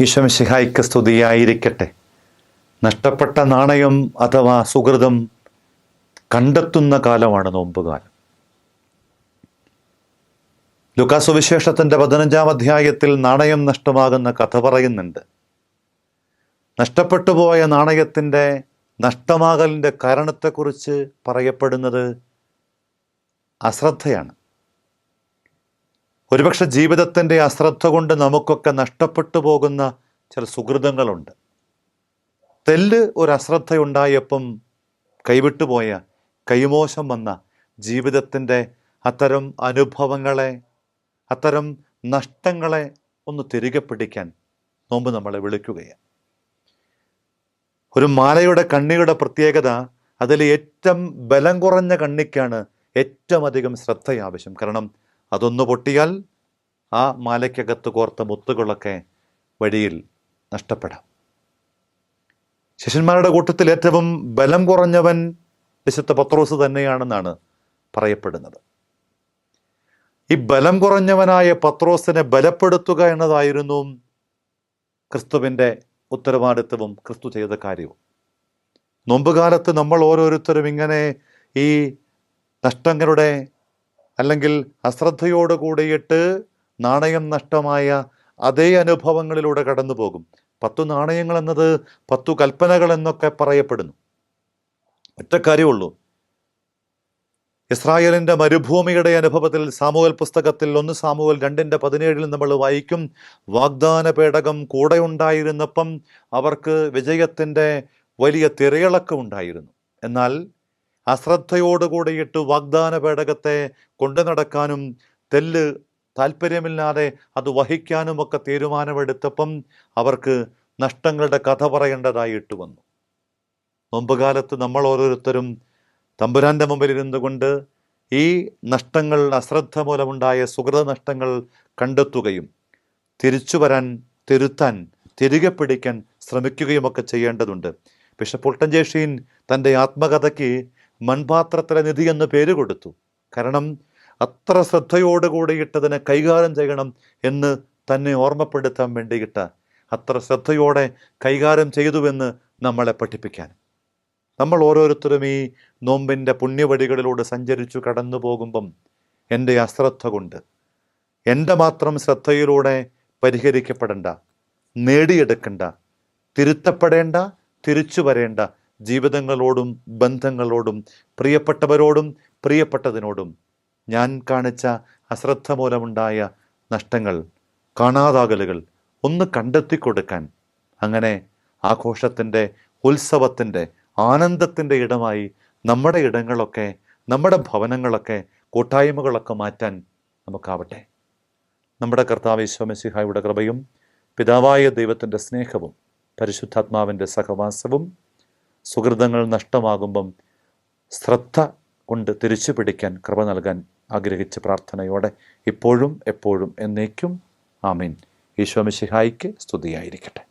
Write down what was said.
ഈശ്വമിശിഹായിക്ക് സ്തുതിയായിരിക്കട്ടെ. നഷ്ടപ്പെട്ട നാണയം അഥവാ സുഹൃതം കണ്ടെത്തുന്ന കാലമാണ് നോമ്പുകാലം. ലുക്കാസുവിശേഷത്തിന്റെ പതിനഞ്ചാം അധ്യായത്തിൽ നാണയം നഷ്ടമാകുന്ന കഥ പറയുന്നുണ്ട്. നഷ്ടപ്പെട്ടു പോയ നാണയത്തിന്റെ നഷ്ടമാകലിന്റെ കാരണത്തെക്കുറിച്ച് പറയപ്പെടുന്നത് അശ്രദ്ധയാണ്. ഒരുപക്ഷെ ജീവിതത്തിന്റെ അശ്രദ്ധ കൊണ്ട് നമുക്കൊക്കെ നഷ്ടപ്പെട്ടു പോകുന്ന ചില സുഹൃതങ്ങളുണ്ട്. തെല്ല് ഒരു അശ്രദ്ധയുണ്ടായപ്പം കൈവിട്ടുപോയ കൈമോശം വന്ന ജീവിതത്തിന്റെ അത്തരം അനുഭവങ്ങളെ അത്തരം നഷ്ടങ്ങളെ ഒന്ന് തിരികെ പിടിക്കാൻ നോമ്പ് നമ്മളെ വിളിക്കുകയാണ്. ഒരു മാലയുടെ കണ്ണിയുടെ പ്രത്യേകത അതിൽ ഏറ്റവും ബലം കുറഞ്ഞ കണ്ണിക്കാണ് ഏറ്റവും അധികം ശ്രദ്ധ ആവശ്യം കാരണം അതൊന്ന് പൊട്ടിയാൽ ആ മാലയ്ക്കകത്ത് കോർത്ത മുത്തുകളൊക്കെ വഴിയിൽ നഷ്ടപ്പെടാം. ശിഷ്യന്മാരുടെ കൂട്ടത്തിൽ ഏറ്റവും ബലം കുറഞ്ഞവൻ വിശുദ്ധ പത്രോസ് തന്നെയാണെന്നാണ് പറയപ്പെടുന്നത്. ഈ ബലം കുറഞ്ഞവനായ പത്രോസിനെ ബലപ്പെടുത്തുക എന്നതായിരുന്നു ക്രിസ്തുവിന്റെ ഉത്തരവാദിത്വവും ക്രിസ്തു ചെയ്ത കാര്യവും. നോമ്പുകാലത്ത് നമ്മൾ ഓരോരുത്തരും ഇങ്ങനെ ഈ നഷ്ടങ്ങളുടെ അല്ലെങ്കിൽ അശ്രദ്ധയോട് കൂടിയിട്ട് നാണയം നഷ്ടമായ അതേ അനുഭവങ്ങളിലൂടെ കടന്നു പോകും പത്തു നാണയങ്ങൾ എന്നത് പത്തു കൽപ്പനകൾ എന്നൊക്കെ പറയപ്പെടുന്നു. ഒറ്റ കാര്യമുള്ളൂ. ഇസ്രായേലിന്റെ മരുഭൂമിയുടെ അനുഭവത്തിൽ സാമുവൽ പുസ്തകത്തിൽ ഒന്ന് സാമുവൽ രണ്ടിന്റെ പതിനേഴിൽ നമ്മൾ വായിക്കും വാഗ്ദാന പേടകം കൂടെ ഉണ്ടായിരുന്നപ്പം അവർക്ക് വിജയത്തിന്റെ വലിയ തിരയിളക്കം ഉണ്ടായിരുന്നു. എന്നാൽ അശ്രദ്ധയോടുകൂടിയിട്ട് വാഗ്ദാന പേടകത്തെ കൊണ്ടു നടക്കാനും തെല്ല് താല്പര്യമില്ലാതെ അത് വഹിക്കാനുമൊക്കെ തീരുമാനമെടുത്തപ്പം അവർക്ക് നഷ്ടങ്ങളുടെ കഥ പറയേണ്ടതായിട്ട് വന്നു. നോമ്പുകാലത്ത് നമ്മൾ ഓരോരുത്തരും തമ്പുരാന്റെ മുമ്പിൽ ഇരുന്നു കൊണ്ട് ഈ നഷ്ടങ്ങൾ അശ്രദ്ധ മൂലമുണ്ടായ സുഹൃത നഷ്ടങ്ങൾ കണ്ടെത്തുകയും തിരിച്ചു വരാൻ തിരുത്താൻ തിരികെ പിടിക്കാൻ ശ്രമിക്കുകയുമൊക്കെ ചെയ്യേണ്ടതുണ്ട്. ബിഷപ്പ് പുട്ടഞ്ചേഷീൻ തന്റെ ആത്മകഥയ്ക്ക് മൺപാത്രത്തിലെ നിധി എന്ന് പേര് കൊടുത്തു. കാരണം അത്ര ശ്രദ്ധയോടുകൂടിയിട്ടതിനെ കൈകാര്യം ചെയ്യണം എന്ന് തന്നെ ഓർമ്മപ്പെടുത്താൻ വേണ്ടിയിട്ട് അത്ര ശ്രദ്ധയോടെ കൈകാര്യം ചെയ്തുവെന്ന് നമ്മളെ പഠിപ്പിക്കാൻ. നമ്മൾ ഓരോരുത്തരും ഈ നോമ്പിന്റെ പുണ്യവടികളിലൂടെ സഞ്ചരിച്ചു കടന്നു പോകുമ്പം എന്റെ അശ്രദ്ധ കൊണ്ട് എന്റെ മാത്രം ശ്രദ്ധയിലൂടെ പരിഹരിക്കപ്പെടേണ്ട നേടിയെടുക്കേണ്ട തിരുത്തപ്പെടേണ്ട തിരിച്ചു വരേണ്ട ജീവിതങ്ങളോടും ബന്ധങ്ങളോടും പ്രിയപ്പെട്ടവരോടും പ്രിയപ്പെട്ടതിനോടും ഞാൻ കാണിച്ച അശ്രദ്ധ മൂലമുണ്ടായ നഷ്ടങ്ങൾ കാണാതാകലുകൾ ഒന്ന് കണ്ടെത്തി കൊടുക്കാൻ അങ്ങനെ ആഘോഷത്തിന്റെ ഉത്സവത്തിന്റെ ആനന്ദത്തിന്റെ ഇടമായി നമ്മുടെ ഇടങ്ങളൊക്കെ നമ്മുടെ ഭവനങ്ങളൊക്കെ കൂട്ടായ്മകളൊക്കെ മാറ്റാൻ നമുക്കാവട്ടെ. നമ്മുടെ കർത്താവ് ഈശോമസിഹായുടെ കൃപയും പിതാവായ ദൈവത്തിന്റെ സ്നേഹവും പരിശുദ്ധാത്മാവിന്റെ സഹവാസവും സുഹൃതങ്ങൾ നഷ്ടമാകുമ്പം ശ്രദ്ധ കൊണ്ട് തിരിച്ചു പിടിക്കാൻ കൃപ നൽകാൻ ആഗ്രഹിച്ച പ്രാർത്ഥനയോടെ ഇപ്പോഴും എപ്പോഴും എന്നേക്കും ആമീൻ. ഈശോമിശിഹായിക്ക് സ്തുതിയായിരിക്കട്ടെ.